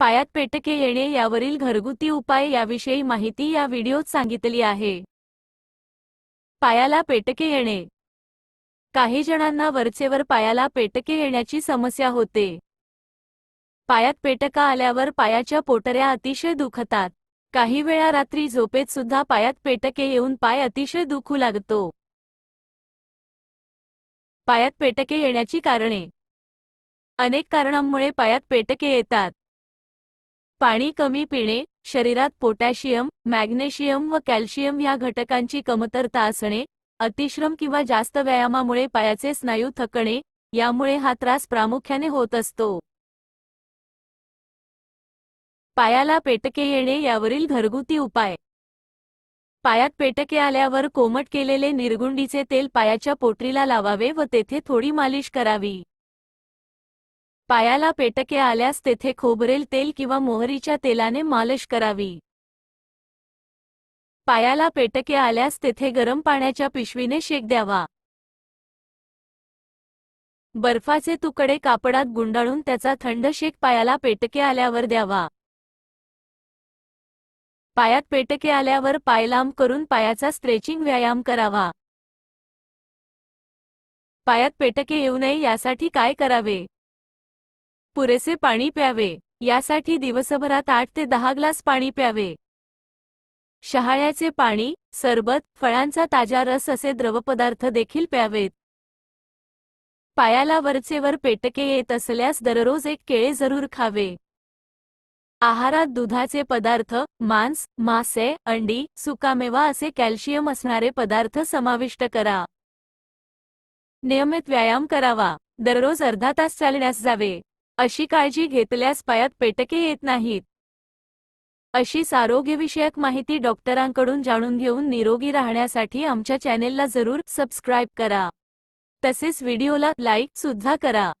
पायात पेटके येणे यावरील घरगुती उपाय याविषयी माहिती या व्हिडिओत सांगितली आहे. पायाला पेटके येणे. काही जणांना वरचेवर पायाला पेटके येण्याची समस्या होते. पायात पेटका आल्यावर पायाच्या पोटऱ्या अतिशय दुखतात. काही वेळा रात्री झोपेत सुद्धा पायात पेटके येऊन पाय अतिशय दुखू लागतो. पायात पेटके येण्याची कारणे. अनेक कारणांमुळे पायात पेटके येतात. पाणी कमी पिणे शरीरात पोटॅशियम मॅग्नेशियम व कॅल्शियम या घटकांची कमतरता असणे अतिश्रम किंवा जास्त व्यायामामुळे पायाचे स्नायू थकणे यामुळे हा त्रास प्रामुख्याने होत असतो. पायाला पेटके येणे यावरील घरगुती उपाय. पायात पेटके आल्यावर कोमट केलेले निरगुंडीचे तेल पायाच्या पोटरीला लावावे व तेथे थोडी मालिश करावी. पायाला पेटके आल्यास तेथे खोबरेल तेल किंवा मोहरीच्या तेलाने मालिश करावी. पायाला पेटके आल्यास तेथे गरम पाण्याच्या पिशवीने शेक द्यावा. बर्फाचे तुकडे कापडात गुंडाळून त्याचा थंड शेक पायाला पेटके आल्यावर द्यावा. पायात पेटके आल्यावर पाय लांब करून पायाचा स्ट्रेचिंग व्यायाम करावा. पायात पेटके येऊ नये यासाठी काय करावे? पुरेसे पाणी प्यावे. यासाठी दिवसभरात आठ ते दहा ग्लास पाणी प्यावे. शहाळ्याचे पाणी सरबत फळांचा ताजा रस असे द्रवपदार्थ देखील प्यावेत. पायाला वरचेवर पेटके येत असल्यास दररोज एक केळे जरूर खावे. आहारात दुधाचे पदार्थ मांस मासे अंडी सुकामेवा असे कॅल्शियम असणारे पदार्थ समाविष्ट करा. नियमित व्यायाम करावा. दररोज अर्धा तास चालण्यास जावे. अशी काळजी घेतल्यास पायात पेटके येत नाहीत. अशीच आरोग्यविषयक माहिती डॉक्टरांकडून जाणून घेऊन निरोगी राहण्यासाठी आमच्या चॅनेलला जरूर सबस्क्राईब करा. तसेच व्हिडिओला लाईक सुद्धा करा.